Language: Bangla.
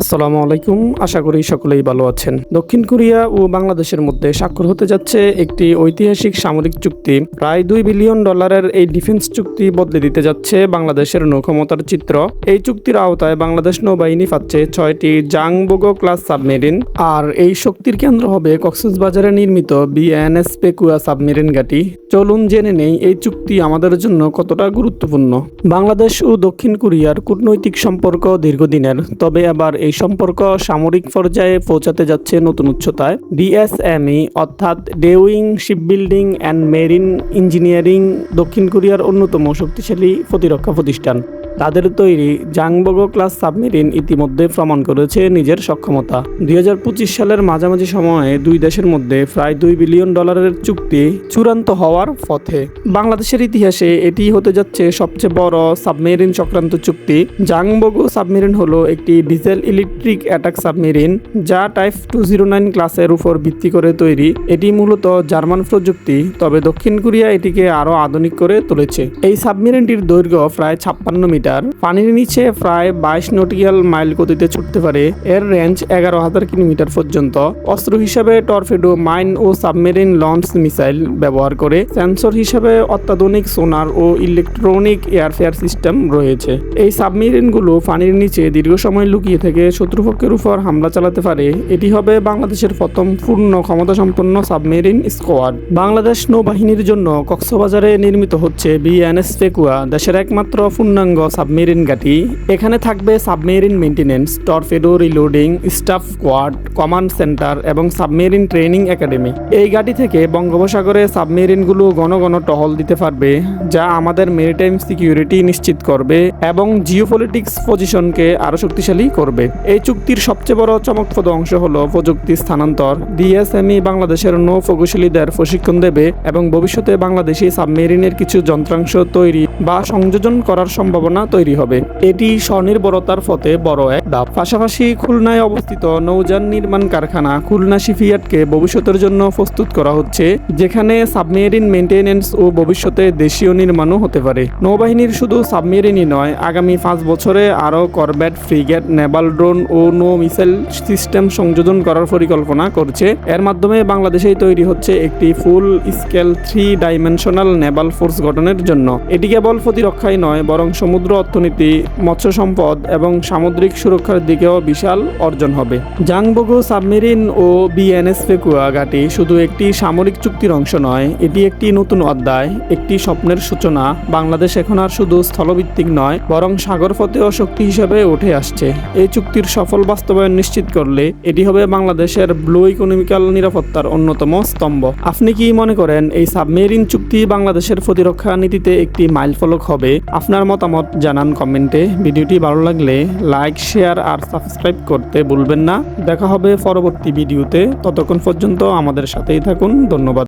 আসসালামু আলাইকুম। আশা করি সকলেই ভালো আছেন। দক্ষিণ কোরিয়া ও বাংলাদেশের মধ্যে স্বাক্ষর হতে যাচ্ছে একটি ঐতিহাসিক সামরিক চুক্তি। প্রায় দুই বিলিয়ন ডলারের এই ডিফেন্স চুক্তি বদলে দিতে যাচ্ছে বাংলাদেশের নৌক্ষমতার চিত্র। এই চুক্তির আওতায় বাংলাদেশ নৌবাহিনী পাচ্ছে ছয়টি জাংবোগো ক্লাস সাবমেরিন। আর এই শক্তির কেন্দ্র হবে কক্সবাজারে নির্মিত বিএনএস পেকুয়া সাবমেরিন ঘাঁটি। চলুন জেনে নেই এই চুক্তি আমাদের জন্য কতটা গুরুত্বপূর্ণ। বাংলাদেশ ও দক্ষিণ কোরিয়ার কূটনৈতিক সম্পর্ক দীর্ঘদিনের। তবে এবার এই সম্পর্ক সামরিক পর্যায়ে পৌঁছাতে যাচ্ছে নতুন উচ্চতায়। ডিএসএমই, অর্থাৎ Daewoo shipbuilding and marine engineering দক্ষিণ কোরিয়ার অন্যতম শক্তিশালী প্রতিরক্ষা প্রতিষ্ঠান। তাদের তৈরি জাংবগো ক্লাস সাবমেরিন ইতিমধ্যে প্রমাণ করেছে নিজের সক্ষমতা। দুই হাজার পঁচিশ সালের মাঝামাঝি সময়ে দুই দেশের মধ্যে প্রায় দুই বিলিয়ন ডলারের চুক্তি চূড়ান্ত হওয়ার পথে। বাংলাদেশের ইতিহাসে এটি হতে যাচ্ছে সবচেয়ে বড় সাবমেরিন চক্রান্ত চুক্তি। জাংবগো সাবমেরিন হলো একটি ডিজেল ইলেকট্রিক অ্যাটাক সাবমেরিন যা টাইপ টু জিরো নাইন ক্লাসের উপর ভিত্তি করে তৈরি। এটি মূলত জার্মান প্রযুক্তি, তবে দক্ষিণ কোরিয়া এটিকে আরও আধুনিক করে তুলেছে। এই সাবমেরিনটির দৈর্ঘ্য প্রায় ছাপ্পান্ন মিটার। পানির নিচে প্রায় বাইশ নটিক্যাল মাইল গতিতে ছুটতে পারে। এর রেঞ্জ এগারো হাজার কিলোমিটার পর্যন্ত। অস্ত্র হিসাবে টর্পেডো মাইন ও সাবমেরিন লঞ্চ মিসাইল ব্যবহার করে সেন্সর হিসাবে অত্যাধুনিক সোনার ও ইলেকট্রনিক এয়ারফেয়ার সিস্টেম রয়েছে। এই সাবমেরিনগুলো পানির নিচে দীর্ঘ সময় লুকিয়ে থেকে শত্রুপক্ষের উপর হামলা চালাতে পারে। এটি হবে বাংলাদেশের প্রথম পূর্ণ ক্ষমতাসম্পন্ন সাবমেরিন স্কোয়াড। বাংলাদেশ নৌবাহিনীর জন্য কক্সবাজারে নির্মিত হচ্ছে বিএনএস পেকুয়া দেশের একমাত্র পূর্ণাঙ্গ সাবমেরিন ঘাঁটি। এখানে থাকবে submarine maintenance, torpedo reloading, staff quad command centre এবং সাবমেরিন ট্রেনিং একাডেমি। এই ঘাঁটি থেকে বঙ্গোপসাগরে সাবমেরিনগুলো ঘন ঘন টহল দিতে পারবে, যা আমাদের মেরিটাইম সিকিউরিটি নিশ্চিত করবে এবং জিওপলিটিক্স পজিশনকে আরও শক্তিশালী করবে। এই চুক্তির সবচেয়ে বড় চমকপ্রদ অংশ হলো প্রযুক্তি স্থানান্তর। ডিএসএমই বাংলাদেশের নৌ প্রকৌশলীদের প্রশিক্ষণ দেবে এবং ভবিষ্যতে বাংলাদেশি সাবমেরিনের কিছু যন্ত্রাংশ তৈরি বা সংযোজন করার সম্ভাবনা তৈরি হবে। এটি স্বনির্ভরতার পথে বড় এক ধাপ। পাশাপাশি খুলনায় অবস্থিত নৌযান নির্মাণ কারখানা খুলনা শিফিয়ার্ডকে ভবিষ্যতের জন্য প্রস্তুত করা হচ্ছে, যেখানে সাবমেরিন মেইনটেনেন্স ও ভবিষ্যতে দেশীয় নির্মাণও হতে পারে। নৌবাহিনীর শুধু সাবমেরিনই নয়, আগামী পাঁচ বছরে আরও করবেট ফ্রিগেট, নেভাল ড্রোন ও নো মিসাইল সিস্টেম সংযোজন করার পরিকল্পনা করছে। এর মাধ্যমে বাংলাদেশেই তৈরি হচ্ছে একটি full scale three dimensional naval force গঠনের জন্য। এটি কেবল প্রতিরক্ষাই নয়, বরং সমুদ্র অর্থনীতি মৎস্য সম্পদ এবং সামুদ্রিক সুরক্ষার দিকেও বিশাল অর্জন হবে। জাংবগো সাবমেরিন ও বিএনএস পেকুয়া ঘাটি শুধু একটি সামরিক চুক্তির অংশ নয়, এটি একটি নতুন অধ্যায়, একটি স্বপ্নের সূচনা। বাংলাদেশ এখন আর শুধু স্থলভিত্তিক নয়, বরং সাগর পথেও শক্তি হিসেবে উঠে আসছে। এই চুক্তির সফল বাস্তবায়ন নিশ্চিত করলে এটি হবে বাংলাদেশের ব্লু ইকোনমিক্যাল নিরাপত্তার অন্যতম স্তম্ভ। আপনি কি মনে করেন এই সাবমেরিন চুক্তি বাংলাদেশের প্রতিরক্ষা নীতিতে একটি মাইলফলক হবে? আপনার মতামত জানান কমেন্টে। ভিডিওটি ভালো লাগলে লাইক, শেয়ার আর সাবস্ক্রাইব করতে ভুলবেন না। দেখা হবে পরবর্তী ভিডিওতে। ততক্ষণ পর্যন্ত আমাদের সাথেই থাকুন। ধন্যবাদ।